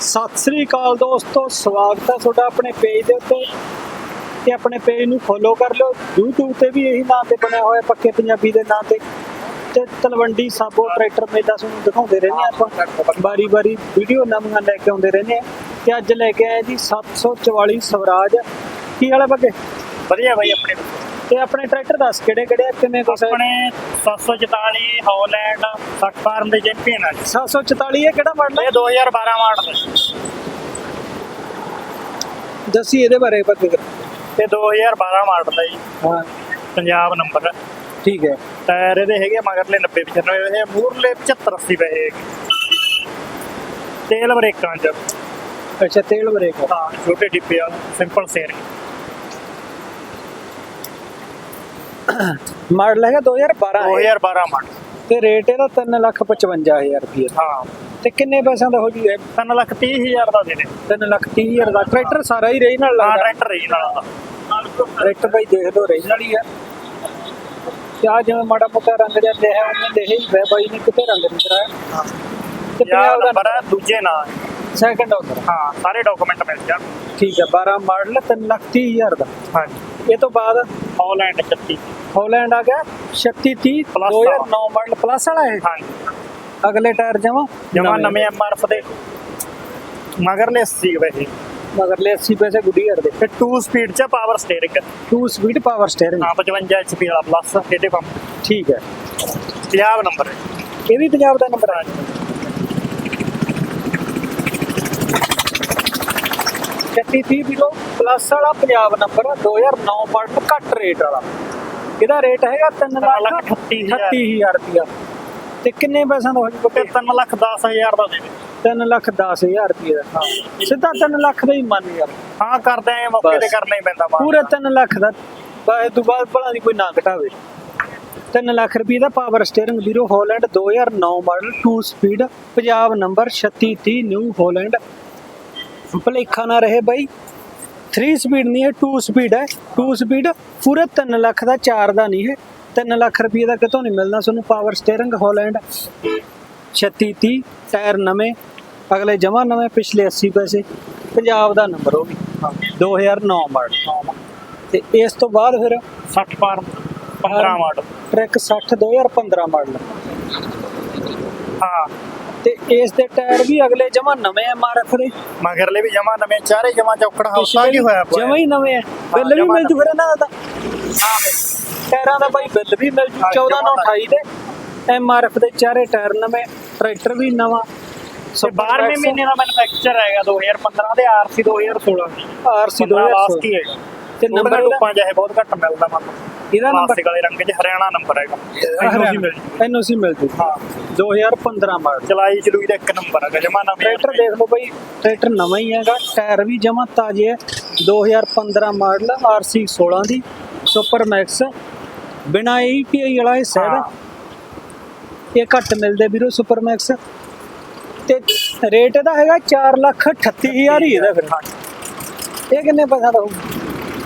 ਸਤਿ ਸ੍ਰੀ ਅਕਾਲ ਦੋਸਤੋ, ਸਵਾਗਤ ਹੈ ਤੁਹਾਡਾ ਆਪਣੇ ਪੇਜ ਦੇ ਉੱਤੇ। ਤੇ ਆਪਣੇ ਪੇਜ ਨੂੰ ਫੋਲੋ ਕਰ ਲਓ। YouTube ਤੇ ਵੀ ਇਹੀ ਨਾਂ ਤੇ ਬਣਿਆ ਹੋਇਆ, ਪੱਕੇ ਪੰਜਾਬੀ ਦੇ ਨਾਂ ਤੇ। ਤੇ ਤਲਵੰਡੀ ਸਾਬੋ ਟਰੈਕਟਰ ਮੇਲਾ ਤੁਹਾਨੂੰ ਦਿਖਾਉਂਦੇ ਰਹਿੰਦੇ ਹਾਂ ਆਪਾਂ। ਬਾਰੀ ਬਾਰੀ ਵੀਡੀਓ ਨਵੀਆਂ ਲੈ ਕੇ ਆਉਂਦੇ ਰਹਿੰਦੇ ਆ ਤੇ ਅੱਜ ਲੈ ਕੇ ਆਏ ਜੀ 744 ਸਵਰਾਜ। ਕੀ ਵਾਲਾ ਬੱਗੇ? ਵਧੀਆ ਬਾਈ, ਆਪਣੇ ਤੇ ਆਪਣੇ ਟਰੈਕਟਰ ਦੱਸ ਕਿਹੜੇ ਕਿਹੜੇ ਆ, ਕਿਵੇਂ ਕੁਛ? ਆਪਣੇ 744 ਹੌਲੈਂਡ 60 ਫਾਰਮ ਦੇ ਚੈਂਪੀਅਨ ਆ ਜੀ। 744 ਇਹ ਕਿਹੜਾ ਮਾਡਲ ਇਹ 2012 ਮਾਡਲ ਹੈ ਦੱਸੀ ਇਹਦੇ ਬਾਰੇ ਬੱਗੇ ਤੇ 2012 ਮਾਡਲ ਹੈ ਜੀ। ਹਾਂ। ਪੰਜਾਬ ਨੰਬਰ ਹੈ। ਠੀਕ ਹੈ। ਟਾਇਰ ਇਹਦੇ ਹੈਗੇ ਮਗਰਲੇ 90 95 ਇਹ ਮੂਰਲੇ 75 80 ਪਏ ਹੈਗੇ ਤੇਲ ਬ੍ਰੇਕਾਂ ਚ। ਅੱਛਾ ਤੇਲ ਬ੍ਰੇਕ ਹਾਂ ਛੋਟੇ ਡਿੱਬੇ ਆ ਸਿੰਪਲ ਸੇਰ ਮਾਡਲ ਹੈਗਾ 2012 ਹੈ 2012 ਮਾਡਲ। ਤੇ ਰੇਟ ਇਹਦਾ 355000 ਰੁਪਏ ਹਾਂ। ਤੇ ਕਿੰਨੇ ਪੈਸਿਆਂ ਦਾ ਹੋ ਜੂ ਇਹ? 3 ਲੱਖ 30 ਹਜ਼ਾਰ ਦਾ ਦੇ ਦੇ। 3 ਲੱਖ 30 ਹਜ਼ਾਰ ਦਾ। ਟਰੈਕਟਰ ਸਾਰਾ ਹੀ ਰਹੀ ਨਾਲ ਹਾਂ ਲੱਗਦਾ। ਟਰੈਕਟਰ ਰਹੀ ਨਾਲ ਦਾ ਟਰੈਕਟਰ ਭਾਈ ਦੇਖ ਲਓ ਰਹੀ ਨਾਲ ਹੀ ਆ। ਤੇ ਆ ਜਿਵੇਂ ਮਾੜਾ ਮੋਟਾ ਰੰਗ ਜਿਹਾ ਲਿਆ ਉਹਨੇ ਲਿਖਿਆ ਹੀ ਵੈ ਬਾਈ ਨੇ ਕਿਤੇ ਰੰਗ ਨਹੀਂ ਕਰਾਇਆ। ਤੇ ਯਾਰ ਪੰਜਾਬ ਦਾ ਹੈ ਦੂਜੇ ਨਾਂ ਸੈਕੰਡ ਆਰਡਰ ਹਾਂ ਸਾਰੇ ਡਾਕੂਮੈਂਟ ਮਿਲ ਜਾਣ ਠੀਕ ਹੈ 12 ਮਾਡਲ 3 ਲੱਖ 30 ਹਜ਼ਾਰ ਦਾ। ਹਾਂਜੀ। ਇਹ ਤੋਂ ਬਾਅਦ ਹਾਲੈਂਡ 31 ਹਾਲੈਂਡ ਆ ਗਿਆ 36 30 2009 ਮਾਡਲ ਪਲੱਸ ਵਾਲਾ ਹੈ ਹਾਂਜੀ। ਅਗਲੇ ਟਾਇਰ ਜਮਾ? ਜਮਾ ਨਵੇਂ। ਐਮਆਰਐਫ ਦੇ। ਮਗਰਲੇ 80 ਪੈਸੇ ਮਗਰਲੇ 80 ਪੈਸੇ ਗੁੱਡੀਅਰ ਦੇ। ਫਿਰ 2 ਸਪੀਡ ਚ power steering 2 speed power steering ਹਾਂ 55 ਐਚਪੀ ਵਾਲਾ ਪਲੱਸ ਇਹਦੇ ਪੰਪ ਠੀਕ ਹੈ। ਪੰਜਾਬ ਨੰਬਰ ਇਹ ਵੀ ਪੰਜਾਬ ਦਾ ਨੰਬਰ ਆ। ਜੀ 33 ਵੀਰੋ ਪਲੱਸ ਵਾਲਾ ਪੰਜਾਬ ਨੰਬਰ 2009 ਮਾਡਲ ਘੱਟ ਰੇਟ ਵਾਲਾ। ਇਹਦਾ ਰੇਟ ਹੈਗਾ 3 ਲੱਖ 38000 ਰੁਪਿਆ ਤੇ ਕਿੰਨੇ ਪੈਸਿਆਂ ਦਾ ਹੋ ਜੂਗਾ 3 ਲੱਖ 10000 ਦਾ ਦੇ ਦੇ। 3 ਲੱਖ 10000 ਰੁਪਏ ਦਾ ਹਾਂ। ਸਿੱਧਾ 3 ਲੱਖ ਦਾ ਹੀ ਮੰਨ ਯਾਰ ਹਾਂ ਕਰਦੇ ਆਂ ਮੌਕੇ ਤੇ ਕਰਨਾ ਹੀ ਪੈਂਦਾ ਪੂਰੇ 3 ਲੱਖ ਦਾ। ਬਾਅਦ ਤੋਂ ਬਾਅਦ ਭਲਾ ਨਹੀਂ ਕੋਈ ਨਾ ਘਟਾਵੇ। 3 ਲੱਖ ਰੁਪਏ ਦਾ ਪਾਵਰ ਸਟੀering ਵੀਰੋ Holland 2009 model 2 speed Punjab number 3630 new Holland ਭਲੇਖਾ ਨਾ ਰਹੇ ਬਾਈ। 3 ਸਪੀਡ ਨਹੀਂ ਹੈ 2 ਸਪੀਡ ਹੈ। 2 ਸਪੀਡ ਪੂਰੇ 3 ਲੱਖ ਦਾ 4 ਦਾ ਨਹੀਂ ਹੈ। 3 ਲੱਖ ਰੁਪਏ ਦਾ ਕਿਤੋਂ ਨਹੀਂ ਮਿਲਣਾ ਤੁਹਾਨੂੰ ਪਾਵਰ ਸਟੀਅਰਿੰਗ ਹਾਲੈਂਡ 3630 ਟਾਇਰ ਨਵੇਂ। ਅਗਲੇ ਜਮਾ ਨਵੇਂ ਪਿਛਲੇ 80 ਪੈਸੇ। ਪੰਜਾਬ ਦਾ ਨੰਬਰ ਉਹ ਵੀ। 2009 ਮਾਡਲ ਤੇ ਇਸ ਤੋਂ ਬਾਅਦ ਫਿਰ 60 ਫਾਰਮ 15 ਮਾਡਲ ਟਰੈਕ 60 2015 ਮਾਡਲ ਹਾਂ। ਤੇ ਇਸ ਦੇ ਟਾਇਰ ਵੀ ਅਗਲੇ ਜਮਾ ਨਵੇਂ ਐ ਮਾਰਫ ਦੇ। ਮਗਰਲੇ ਵੀ ਜਮਾ ਨਵੇਂ ਚਾਰੇ ਜਮਾ ਚੌਕੜਾ ਹੌਸਾ ਕੀ ਹੋਇਆ ਪਿਆ ਜਮਾ ਹੀ ਨਵੇਂ ਐ ਬਿੱਲ ਵੀ ਮਿਲ ਜੂ ਫਿਰ ਇਹਨਾਂ ਦਾ ਹਾਂ ਟਾਇਰਾਂ ਦਾ ਬਾਈ ਬਿੱਲ ਵੀ ਮਿਲ ਜੂ ਹਾਂ, 14 ਜਮਾਂ 28 ਦੇ। ਚਾਰੇ ਟਾਇਰ ਨਵੇਂ ਟਰੈਕਟਰ ਵੀ ਨਵਾਂ। ਤੇ 12ਵੇਂ ਮਹੀਨੇ ਦਾ ਮੈਨੂਫੈਕਚਰ ਆਏਗਾ 2015 ਦੇ ਆਰਸੀ 2016 ਦੀ ਆਰਸੀ 15 ਲਾਸਟ 2016 ਹੀ ਹੈਗਾ। ਤੇ ਨੰਬਰ ਰੂਪਾਂ ਜਿਹੇ ਬਹੁਤ ਘੱਟ ਮਿਲਦਾ ਮਨ ਇਹਦਾ ਨੰਬਰ ਪਲਾਸਟਿਕ ਵਾਲੇ ਰੰਗ 'ਚ ਹਰਿਆਣਾ ਨੰਬਰ ਹੈਗਾ। ਐਨਓਸੀ ਮਿਲ ਜੂਗੀ। ਐਨਓਸੀ ਮਿਲ ਜੂ ਹਾਂ। 2015 ਮਾਡਲ ਚਲਾਈ ਚਲੂਈ ਦਾ ਇੱਕ ਨੰਬਰ ਹੈਗਾ ਜਮਾ ਨਵੇਂ ਟਰੈਕਟਰ ਦੇਖ ਲਓ ਬਾਈ ਟਰੈਕਟਰ ਨਵਾਂ ਹੀ ਹੈਗਾ ਟਾਇਰ ਵੀ ਜਮਾ ਤਾਜ਼ੇ ਹੈ। 2015 ਮਾਡਲ ਆਰਸੀ 16 ਦੀ ਸੁਪਰ ਮੈਕਸ। ਬਿਨਾ ਏਪੀਆਈ ਵਾਲਾ ਹਿੱਸਾ ਇਹਦਾ ਇਹ ਘੱਟ ਮਿਲਦੇ ਵੀਰੋ ਸੁਪਰ ਮੈਕਸ। ਤੇ ਰੇਟ ਇਹਦਾ ਹੈਗਾ 4 ਲੱਖ 38000 ਹੀ ਇਹਦਾ ਫਿਰ। ਇਹ ਕਿੰਨੇ ਪੈਸਾ ਦਾ ਹੋਊ?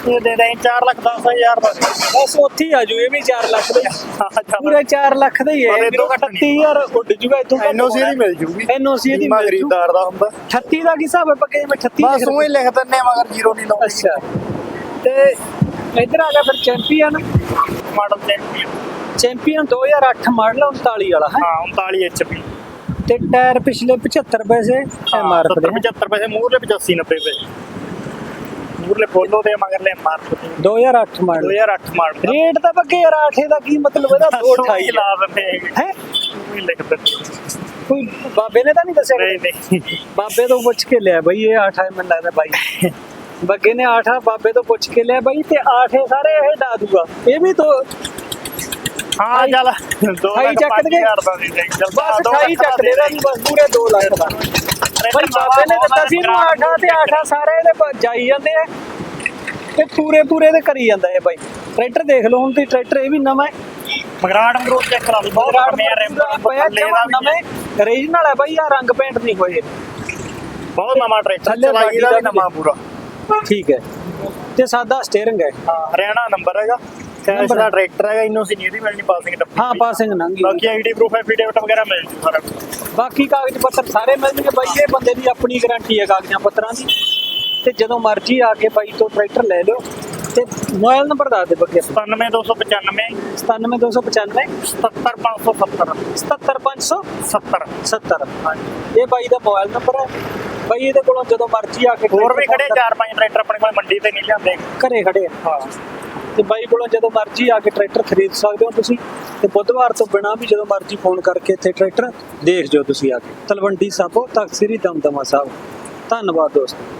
ਇਹ ਦੇ ਦੇ 4 ਲੱਖ 10 ਹਜ਼ਾਰ ਦਾ। ਬਸ ਉੱਥੇ ਹੀ ਆ ਜੂ ਇਹ ਵੀ 4 ਲੱਖ ਦਾ ਹੀ। ਪੂਰੇ 4 ਲੱਖ ਦਾ ਹੀ ਹੈ ਪਰ ਇਹ ਤੋਂ ਘੱਟ ਨਹੀਂ। 38000 ਉੱਡ ਜੂਗਾ ਇਤੋਂ ਐਨਓਸੀ ਦੀ ਮਿਲ ਜੂਗੀ। ਐਨਓਸੀ ਦੀ ਬੀਮਾ ਮਿਲ ਜੂ। ਖਰੀਦਦਾਰ ਦਾ ਹੁੰਦਾ। 38 ਦਾ ਕੀ ਹਿਸਾਬ ਹੈ ਪੱਕੇ ਮੈਂ 38 ਬਸ ਲਿਖ ਉਹ ਹੀ ਲਿਖ ਦਿੰਨੇ ਆ, ਮਗਰ ਜ਼ੀਰੋ ਨਹੀਂ ਲਾਉਂਦੇ। ਅੱਛਾ। ਤੇ ਇੱਧਰ ਆ ਗਿਆ ਫਿਰ champion. Model champion. Champion 2008 model 39 ਵਾਲਾ ਹੈ? ਹਾਂ 39 ਐਚਪੀ ਤੇ ਟਾਇਰ ਪਿਛਲੇ 75 ਪੈਸੇ ਐਮਆਰਐਫ ਦੇ। 75 ਪੈਸੇ ਮੂਰਲੇ 85 90 ਪੈਸੇ। ਮੂਰਲੇ ਫੋਲੋ ਦੇ ਮਗਰਲੇ ਮਾਰਕ 2008 ਮਾਡਲ 2008 ਮਾਡਲ ਰੇਟ ਤਾਂ ਬੱਗੇ ਯਾਰ 8 ਦਾ ਕੀ ਮਤਲਬ ਇਹਦਾ? 228 ਲਾ ਦਿੰਦੇ ਹੈ ਹੀ? ਲਿਖ ਦਿੰਦੇ ਕੋਈ ਬਾਬੇ ਨੇ ਤਾਂ ਨਹੀਂ ਦੱਸਿਆ ਨਹੀਂ ਨਹੀਂ। ਬਾਬੇ ਤੋਂ ਪੁੱਛ ਕੇ ਲਿਆ ਬਈ ਇਹ 8 ਹੈ ਮੈਨੂੰ ਲੱਗਦਾ ਬਾਈ। ਬੱਗੇ ਨੇ 8 ਬਾਬੇ ਤੋਂ ਪੁੱਛ ਕੇ ਲਿਆ ਬਈ ਤੇ 8 ਸਾਰੇ ਇਹ ਡਾ ਦੂਗਾ। ਇਹ ਵੀ ਤੋਂ ਹਾਂ ਚੱਲ। ਦੋ ਹਾਈ ਲੱਖ ਚੱਕ ਪੰਜ ਦੇ। ਹਜ਼ਾਰ ਦਾ ਦੇ ਦੇ ਚੱਲ ਬਸ ਦੋ 28 ਲੱਖ ਦਾ ਚੱਕ ਦੇ ਦਾ ਬਸ ਪੂਰੇ 2 ਲੱਖ ਦਾ। ਬਈ ਬਾਬੇ ਨੇ ਦਿੱਤਾ ਸੀ ਇਹਨੂੰ 8 ਤੇ 8 ਸਾਰੇ ਇਹਦੇ ਪ- ਜਾਈ ਜਾਂਦੇ ਆ ਤੇ ਪੂਰੇ ਪੂਰੇ ਦੇ ਕਰੀ ਜਾਂਦਾ ਇਹ ਬਾਈ। ਟਰੈਕਟਰ ਦੇਖ ਲਓ ਹੁਣ ਤੇ ਟਰੈਕਟਰ ਇਹ ਵੀ ਨਵਾਂ ਹੈ। ਮਗਰਾੜ ਮਗਰੂੜ ਚੈੱਕ ਕਰਾ ਲਈ ਬਹੁਤ ਰਾਡ ਨਵੇਂ ਰਿਮ ਪਿਆ ਵੀ ਨਵੇਂ ਰੀਜਨਲ ਹੈ ਬਾਈ ਆ ਰੰਗ ਪੇਂਟ ਨਹੀਂ ਹੋਏ। ਬਹੁਤ ਨਵਾਂ ਟਰੈਕਟਰ ਥੱਲੇ ਚਲਾਈ ਦਾ ਵੀ ਨਵਾਂ ਪੂਰਾ। ਠੀਕ ਹੈ। ਤੇ ਸਾਦਾ ਸਟੀਅਰਿੰਗ ਹਾਂ। ਹਰਿਆਣਾ ਨੰਬਰ ਹੈਗਾ। ਕੈਸ਼ ਦਾ ਟਰੈਕਟਰ ਹੈਗਾ ਇਨੋ ਸੀ ਨਹੀਂ ਇਹਦੀ ਮਿਲਣੀ ਪਾਸਿੰਗ ਟੱਪੀ ਹਾਂ ਪਾਸਿੰਗ ਨੰਗੀ ਬਾਕੀ ਆਈਡੀ ਪ੍ਰੂਫ ਐਫੀਡੇਵਿਟ ਵਗੈਰਾ ਮਿਲ ਜੂ ਸਾਰਾ। ਬਾਕੀ ਕਾਗਜ਼ ਪੱਤਰ ਸਾਰੇ ਮਿਲਣਗੇ ਬਾਈ ਇਹ ਬੰਦੇ ਦੀ ਆਪਣੀ ਗਾਰੰਟੀ ਹੈ ਕਾਗਜ਼ਾਂ ਪੱਤਰਾਂ ਦੀ। ਤੇ ਜਦੋਂ ਮਰਜ਼ੀ ਆ ਕੇ ਬਾਈ ਤੋਂ ਟਰੈਕਟਰ ਲੈ ਲਿਓ। ਤੇ ਮੋਬਾਈਲ ਨੰਬਰ ਦੱਸ ਦੇ ਬੱਗੇ 97295 97295 77570 77570 70 70 ਇਹ ਬਾਈ ਦਾ ਮੋਬਾਈਲ ਨੰਬਰ ਹੈ। ਬਾਈ ਇਹਦੇ ਕੋਲੋਂ ਜਦੋਂ ਮਰਜ਼ੀ ਆ ਕੇ ਹੋਰ ਵੀ ਖੜੇ ਚਾਰ ਪੰਜ ਟਰੈਕਟਰ ਆਪਣੇ ਕੋਲ ਮੰਡੀ ਤੇ ਨਹੀਂ ਲਿਆਂਦੇ ਘਰੇ ਖੜੇ ਹਾਂ। ਤੇ ਬਾਈ ਕੋਲੋਂ ਜਦੋਂ ਮਰਜ਼ੀ ਆ ਕੇ ਟਰੈਕਟਰ ਖਰੀਦ ਸਕਦੇ ਹੋ ਤੁਸੀਂ ਤੇ ਬੁੱਧਵਾਰ ਤੋਂ ਬਿਨਾਂ ਵੀ ਜਦੋਂ ਮਰਜ਼ੀ ਫੋਨ ਕਰਕੇ ਇੱਥੇ ਟਰੈਕਟਰ ਦੇਖ ਜਾਓ ਤੁਸੀਂ ਆ ਕੇ। ਤਲਵੰਡੀ ਸਾਬੋ, ਤਖਤ ਸ੍ਰੀ ਦਮਦਮਾ ਸਾਹਿਬ। ਧੰਨਵਾਦ ਦੋਸਤੋ।